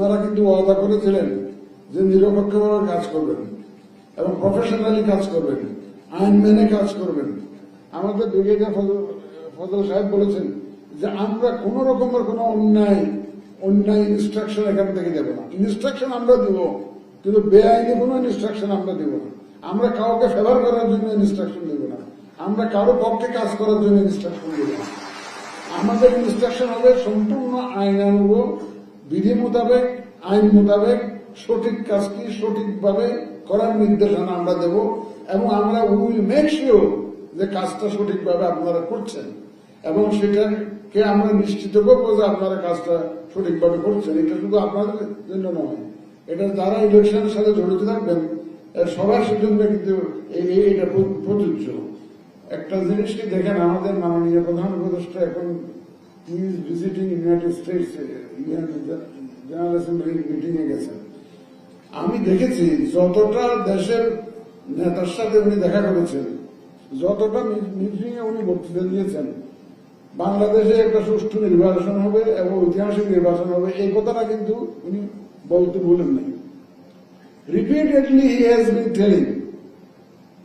আপনারা কিন্তু ওয়াদা করেছিলেন যে নিরপেক্ষভাবে কাজ করবেন এবং প্রফেশনালি কাজ করবেন, আইন মেনে কাজ করবেন। আমাদের ব্রিগেডিয়ার ফজল- সাহেব বলেছেন যে আমরা কোন রকমের কোন অন্যায় অন্যায় ইনস্ট্রাকশন এখান থেকে দেব না। ইনস্ট্রাকশন আমরা দিব, কিন্তু বেআইনি কোনো ইনস্ট্রাকশন আমরা দিব না। আমরা কাউকে ফেভার করার জন্য ইনস্ট্রাকশন দেব না। আমরা কারও পক্ষে কাজ করার জন্য ইনস্ট্রাকশন দেব না। আমাদের ইনস্ট্রাকশন হবে সম্পূর্ণ আইনানুগ বিধি মোতাবেক, আইন মোতাবেক, সঠিক কাজটি সঠিকভাবে করার নির্দেশনা আমরা দেব এবং আমরা উইল মেক শিওর যে কাজটা সঠিকভাবে আপনারা করছেন এবং সেটাকে আমরা নিশ্চিত করব যে আপনারা কাজটা সঠিকভাবে করছেন। এটা শুধু আপনাদের জন্য নয়, এটা যারা ইলেকশনের সাথে জড়িত থাকবেন সবার জন্য কিন্তু এটা প্রযোজ্য। একটা জিনিস কি দেখেন, আমাদের মাননীয় প্রধান উপদেষ্টা এখন is visiting United States General Assembly meeting এ গেছেন। আমি দেখেছি যতটা দেশের নেতার সাথে উনি দেখা করেছেন, যতটা মিটিং এ উনি বক্তৃতা দিয়েছেন, বাংলাদেশে একটা সুষ্ঠু নির্বাচন হবে এবং ঐতিহাসিক নির্বাচন হবে, এই কথাটা কিন্তু উনি বলতে ভুলেন নাই। Repeatedly he has been telling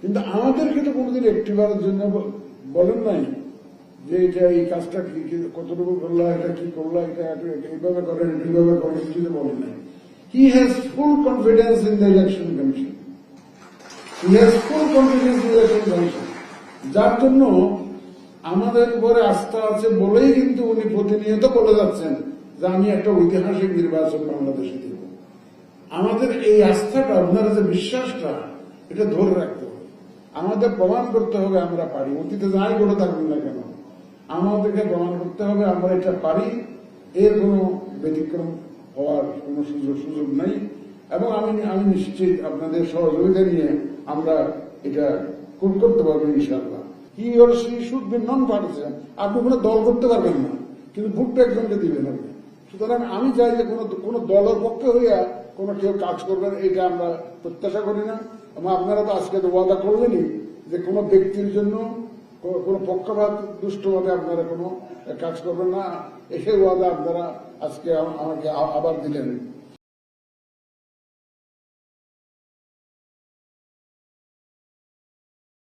কিন্তু আমাদেরকে তো কোনোদিন একটিবারের জন্য বলেন নাই যে এটা এই কাজটা কতটুকু করলা, এটা কি করলা, এটা এইভাবে করেন এইভাবে করেন কিছু বলেন নাই। He has full confidence in the election commission he has full confidence in election commission যার জন্য আমাদের উপরে আস্থা আছে বলেই কিন্তু উনি প্রতিনিয়ত বলে যাচ্ছেন যে আমি একটা ঐতিহাসিক নির্বাচন বাংলাদেশে দিব। আমাদের এই আস্থাটা, আপনার যে বিশ্বাসটা, এটা ধরে রাখতে হবে। আমাদের প্রমাণ করতে হবে আমরা পারি। অতীতে যাই করে থাকুন না কেন? আমাদেরকে প্রমাণ করতে হবে, আমরা এটা পারি। এর কোনো ব্যতিক্রম হওয়ার কোনো সুযোগ সুযোগ নেই। এবং আমি আমি নিশ্চিত আপনাদের সহযোগিতা নিয়ে আমরা এটা করতে পারব ইনশাল্লাহ he or she should be non partisan আপনি কোনো দল করতে পারবেন না, কিন্তু ভোটটা একজনকে দিবেন আপনি। সুতরাং আমি চাই যে কোনো কোনো দলের পক্ষে হইয়া কোনো কেউ কাজ করবেন, এটা আমরা প্রত্যাশা করি না। এবং আপনারা তো আজকে তো ওয়াদা করলেনই যে কোনো ব্যক্তির জন্য কোনো পক্ষপাত দুষ্টভাবে আপনারা কোনো কাজ করবেন না। এসে ওয়াদা আপনারা আজকে আম- আমাকে আবার দিলেন।